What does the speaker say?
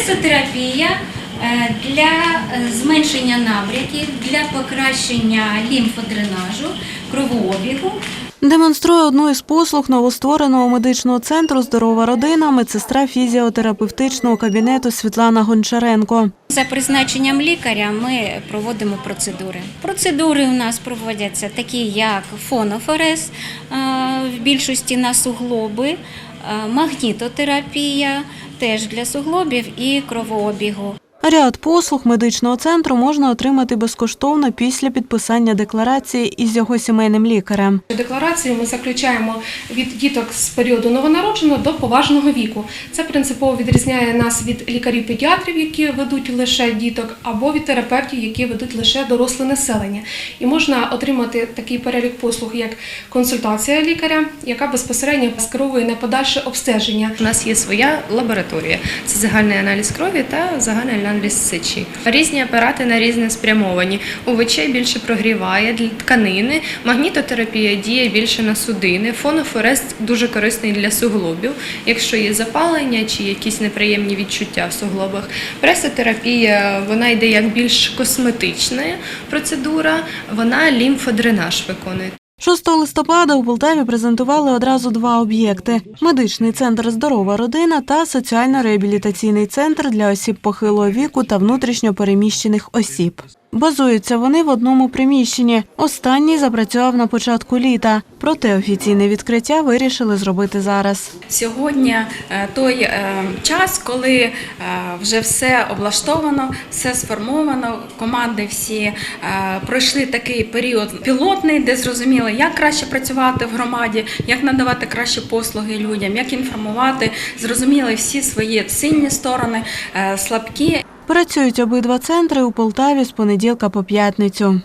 Пресотерапія е, для е, зменшення набряків, для покращення лімфодренажу, кровообігу. Демонструє одну із послуг новоствореного медичного центру Здорова родина медсестра фізіотерапевтичного кабінету Світлана Гончаренко. За призначенням лікаря ми проводимо процедури. Процедури у нас проводяться такі, як фонофорез е, в більшості на суглоби, магнітотерапія теж для суглобів і кровообігу. Ряд послуг медичного центру можна отримати безкоштовно після підписання декларації із його сімейним лікарем. Декларацію ми заключаємо від діток з періоду новонародженого до поважного віку. Це принципово відрізняє нас від лікарів-педіатрів, які ведуть лише діток, або від терапевтів, які ведуть лише доросле населення. І можна отримати такий перелік послуг, як консультація лікаря, яка безпосередньо скеровує на подальше обстеження. У нас є своя лабораторія. Це загальний аналіз крові та загальний аналіз сечі. Різні апарати на різне спрямовані. УВЧ більше прогріває для тканини, магнітотерапія діє більше на судини. Фонофорез дуже корисний для суглобів, якщо є запалення чи якісь неприємні відчуття в суглобах. Пресотерапія вона йде як більш косметична процедура, вона лімфодренаж виконує. 6 листопада у Полтаві презентували одразу два об'єкти: медичний центр Здорова родина та соціально-реабілітаційний центр для осіб похилого віку та внутрішньо переміщених осіб. Базуються вони в одному приміщенні. Останній запрацював на початку літа, проте офіційне відкриття вирішили зробити зараз. Сьогодні е, той е, час, коли е, вже все облаштовано, все сформовано. Команди всі пройшли такий період пілотний, де зрозуміли, як краще працювати в громаді, як надавати кращі послуги людям, як інформувати, зрозуміли всі свої сильні сторони, слабкі Працюють обидва центри у Полтаві з понеділка по п'ятницю.